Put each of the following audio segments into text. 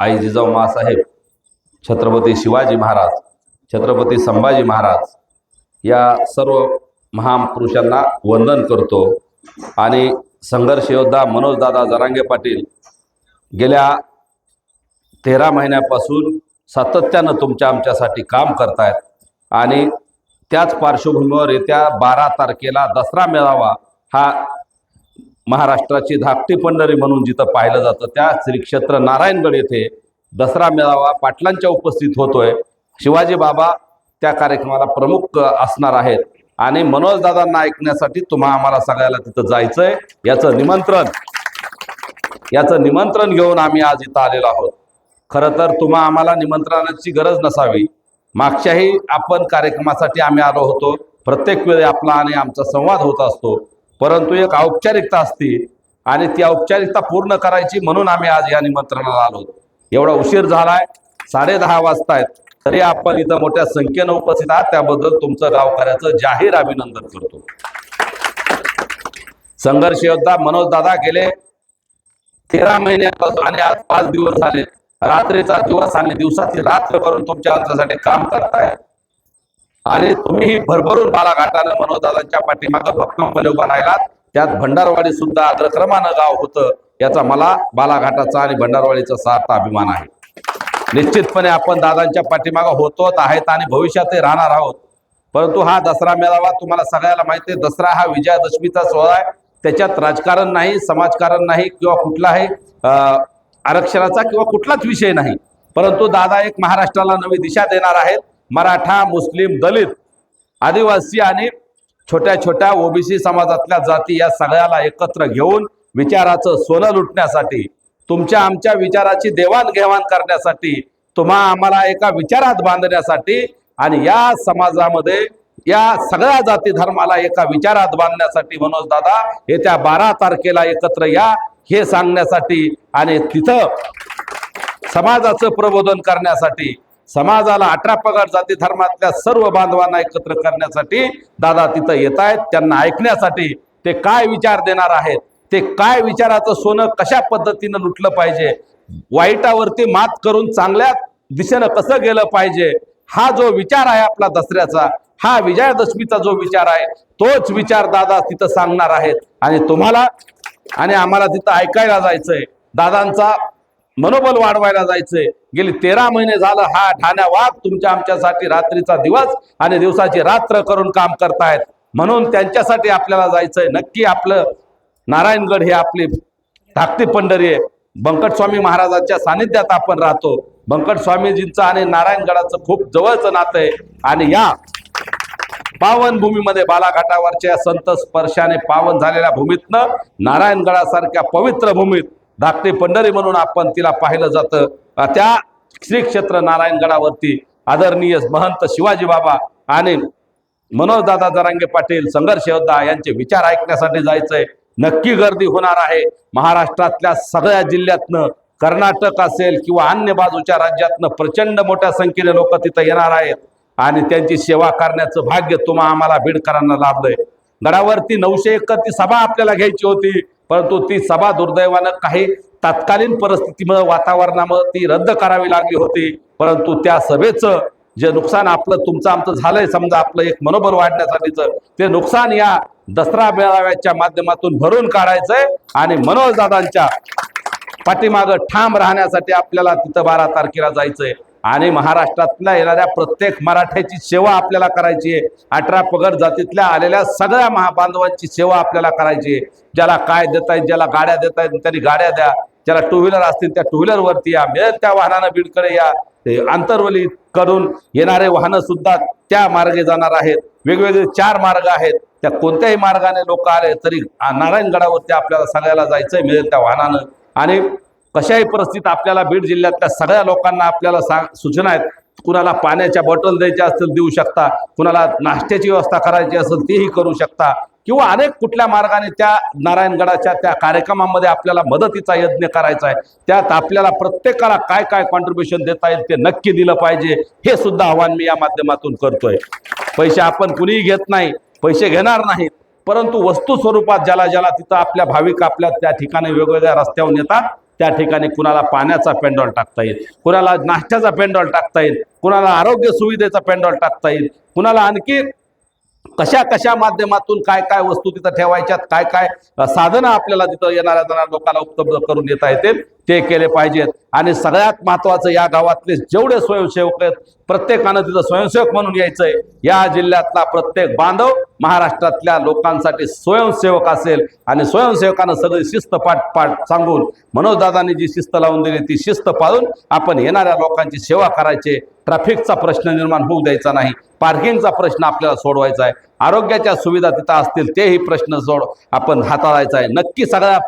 आई जिजाऊ मासाहेब छत्रपती शिवाजी महाराज छत्रपती संभाजी महाराज या सर्व महापुरुषांना वंदन करतो. आणि संघर्ष योद्धा मनोजदादा जरांगे पाटील गेल्या तेरा महिन्यापासून सातत्यानं तुमच्या आमच्यासाठी काम करतायत. आणि त्याच पार्श्वभूमीवर येत्या बारा तारखेला दसरा मेळावा हा महाराष्ट्राची धाकटी पंढरी म्हणून जिथं पाहिलं जातं त्या श्री क्षेत्र नारायणगड येथे दसरा मेळावा पाटलांच्या उपस्थित होतोय. शिवाजी बाबा त्या कार्यक्रमाला प्रमुख असणार आहेत. आणि मनोजदादांना ऐकण्यासाठी तुम्हा आम्हाला सगळ्याला तिथं जायचंय. याचं निमंत्रण याचं निमंत्रण घेऊन आम्ही आज इथं आलेलो आहोत. खरं तर तुम्हा आम्हाला निमंत्रणाची गरज नसावी. मागच्याही आपण कार्यक्रमासाठी आम्ही आलो होतो. प्रत्येक वेळी आपला आणि आमचा संवाद होत असतो. परंतु एक औपचारिकता असते आणि ती औपचारिकता पूर्ण करायची म्हणून आम्ही आज या निमंत्रणाला आलो. एवढा उशीर झालाय साडे दहा वाजतायत तरी आपण इथं मोठ्या संख्येनं उपस्थित आहात. त्याबद्दल तुमचं गावकऱ्याचं जाहीर अभिनंदन करतो. संघर्ष योद्धा मनोज दादा गेले. तेरा महिन्यापासून आणि आज पाच दिवस झाले. रात्रीचा दिवस आणि दिवसाची रात्र करून तुमच्या अर्जासाठी काम करताय आणि तुम्ही भरभरून बालाघाटानं मनोदादांच्या पाठीमागं भक्कमपणे उभा राहिलात. त्यात भंडारवाडी सुद्धा अग्रक्रमानं गाव होतं याचा मला बालाघाटाचा आणि भंडारवाडीचा सार्थ अभिमान आहे. निश्चितपणे आपण दादांच्या पाठीमागं होतो आहेत आणि भविष्यातही राहणार आहोत. परंतु हा दसरा मेळावा तुम्हाला सगळ्याला माहिती आहे दसरा हा विजयादशमीचा सोहळा आहे. त्याच्यात राजकारण नाही समाजकारण नाही किंवा कुठलाही आरक्षणाचा किंवा कुठलाच विषय नाही. परंतु दादा एक महाराष्ट्राला नवी दिशा देणार आहेत. मराठा मुस्लिम दलित आदिवासी आणि छोट्या छोट्या ओबीसी समाजातल्या जाती या सगळ्याला एकत्र घेऊन विचाराचं सोनं लुटण्यासाठी तुमच्या आमच्या विचाराची देवाणघेवाण करण्यासाठी तुम्हा आम्हाला एका विचारात बांधण्यासाठी आणि या समाजामध्ये या सगळ्या जाती धर्माला एका विचारात बांधण्यासाठी मनोज दादा येत्या बारा तारखेला एकत्र या हे सांगण्यासाठी आणि तिथं समाजाचं प्रबोधन करण्यासाठी समाजाला अठरा पगार जाती धर्मातल्या सर्व बांधवांना एकत्र करण्यासाठी दादा तिथं येत आहेत. त्यांना ऐकण्यासाठी ते काय विचार देणार आहेत? ते काय विचाराचं सोनं कशा पद्धतीनं लुटलं पाहिजे? वाईटावरती मात करून चांगल्या दिशेनं कसं गेलं पाहिजे? हा जो विचार आहे आपला दसऱ्याचा हा विजयादशमीचा जो विचार आहे तोच विचार दादा तिथं सांगणार आहेत. आणि तुम्हाला आणि आम्हाला तिथं ऐकायला जायचंय. दादांचा मनोबल वाढवायला जायचंय. गेली तेरा महिने झालं हा ठाण्या वाघ तुमच्या आमच्यासाठी रात्रीचा दिवस आणि दिवसाची रात्र करून काम करतायत. म्हणून त्यांच्यासाठी आपल्याला जायचंय. नक्की आपलं नारायणगड हे आपली धाकटी पंढरी आहे. बंकटस्वामी महाराजांच्या सानिध्यात आपण राहतो. बंकट स्वामीजींचं आणि नारायणगडाचं खूप जवळचं नातं आहे. आणि या पावन भूमीमध्ये बालाघाटावरच्या संत स्पर्शाने पावन झालेल्या भूमीतनं नारायणगडासारख्या पवित्र भूमीत धाकटी पंढरी म्हणून आपण तिला पाहिलं जातं. त्या श्री क्षेत्र नारायणगडावरती आदरणीय महंत शिवाजी बाबा आणि मनोजदादा जरांगे पाटील संघर्ष योद्धा यांचे विचार ऐकण्यासाठी जायचंय. नक्की गर्दी होणार आहे. महाराष्ट्रातल्या सगळ्या जिल्ह्यातनं कर्नाटक असेल किंवा अन्य बाजूच्या राज्यातनं प्रचंड मोठ्या संख्येने लोक तिथं येणार आहेत. आणि त्यांची सेवा करण्याचं भाग्य तुम्हा आम्हाला बीडकरांना लाभलंय. गडावरती नऊशे एकरची सभा आपल्याला घ्यायची होती. परंतु ती सभा दुर्दैवानं काही तत्कालीन परिस्थितीमुळे वातावरणामुळे ती रद्द करावी लागली होती. परंतु त्या सभेचं जे नुकसान आपलं तुमचं आमचं झालंय समजा आपलं एक मनोबल वाढण्यासाठीचं ते नुकसान या दसरा मेळाव्याच्या माध्यमातून भरून काढायचंय आणि मनोजदादांच्या पाठीमागं ठाम राहण्यासाठी आपल्याला तिथं बारा तारखेला जायचंय. आणि महाराष्ट्रातल्या येणाऱ्या प्रत्येक मराठ्याची सेवा आपल्याला करायची आहे. अठरा पगड जातीतल्या आलेल्या सगळ्या महाबांधवांची सेवा आपल्याला करायची आहे. ज्याला काय देत आहेत ज्याला गाड्या देत आहेत त्यांनी गाड्या द्या. ज्याला टू व्हीलर असतील त्या टू व्हीलरवरती या. मिळेल त्या वाहनानं बीडकडे या. ते आंतरवली करून येणारे वाहनं सुद्धा त्या मार्गे जाणार आहेत. वेगवेगळे चार मार्ग आहेत. त्या कोणत्याही मार्गाने लोक आले तरी नारायणगडावरती आपल्याला सगळ्याला जायचंय मिळेल त्या वाहनानं. आणि कशाही परिस्थितीत आपल्याला बीड जिल्ह्यातल्या सगळ्या लोकांना आपल्याला सांग सूचना आहेत. कुणाला पाण्याच्या बॉटल द्यायच्या असतील देऊ शकता. कुणाला नाश्त्याची व्यवस्था करायची असेल तीही करू शकता. किंवा अनेक कुठल्या मार्गाने त्या नारायणगडाच्या त्या कार्यक्रमामध्ये आपल्याला मदतीचा यज्ञ करायचा आहे. त्यात आपल्याला प्रत्येकाला काय काय कॉन्ट्रीब्युशन देता येईल ते नक्की दिलं पाहिजे. हे सुद्धा आव्हान मी या माध्यमातून करतोय. पैसे आपण कुणीही घेत नाही पैसे घेणार नाहीत. परंतु वस्तू स्वरूपात ज्याला ज्याला तिथं आपल्या भाविक आपल्या त्या ठिकाणी वेगवेगळ्या रस्त्यावर येतात त्या ठिकाणी कुणाला पाण्याचा पेंडॉल टाकता येईल कुणाला नाश्त्याचा पेंडॉल टाकता येईल कुणाला आरोग्य सुविधेचा पेंडॉल टाकता येईल कुणाला आणखी कशा कशा माध्यमातून काय काय वस्तू तिथं ठेवायच्यात काय काय साधनं आपल्याला तिथं येणाऱ्या जाणाऱ्या लोकांना उपलब्ध करून देता येतील ते केले पाहिजेत. आणि सगळ्यात महत्वाचं या गावातले जेवढे स्वयंसेवक आहेत प्रत्येकानं तिथं स्वयंसेवक म्हणून यायचंय. या जिल्ह्यातला प्रत्येक बांधव महाराष्ट्रातल्या लोकांसाठी स्वयंसेवक असेल आणि स्वयंसेवकानं सगळी शिस्त पाठ पाठ सांगून मनोजदादांनी जी शिस्त लावून दिली ती शिस्त पाळून आपण येणाऱ्या लोकांची सेवा करायचे. ट्रॅफिकचा प्रश्न निर्माण होऊ द्यायचा नाही. पार्किंगचा प्रश्न आपल्याला सोडवायचा आहे. आरोग्याच्या सुविधा तिथं असतील तेही प्रश्न सोड आपण हाताळायचा आहे. नक्की सगळ्या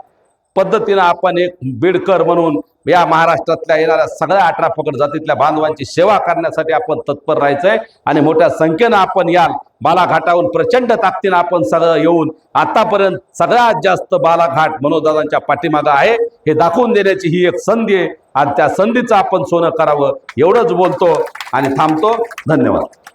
पद्धतीनं आपण एक बीडकर म्हणून या महाराष्ट्रातल्या येणाऱ्या सगळ्या अठरा पकड जातीतल्या बांधवांची सेवा करण्यासाठी आपण तत्पर राहायचंय. आणि मोठ्या संख्येनं आपण याल बालाघाटाहून प्रचंड ताकदीनं आपण सगळं येऊन आतापर्यंत सगळ्यात जास्त बालाघाट मनोजदादांच्या पाठीमागं आहे. हे दाखवून देण्याची ही एक संधी आहे. आणि त्या संधीचं आपण सोनं करावं एवढंच बोलतो आणि थांबतो. धन्यवाद.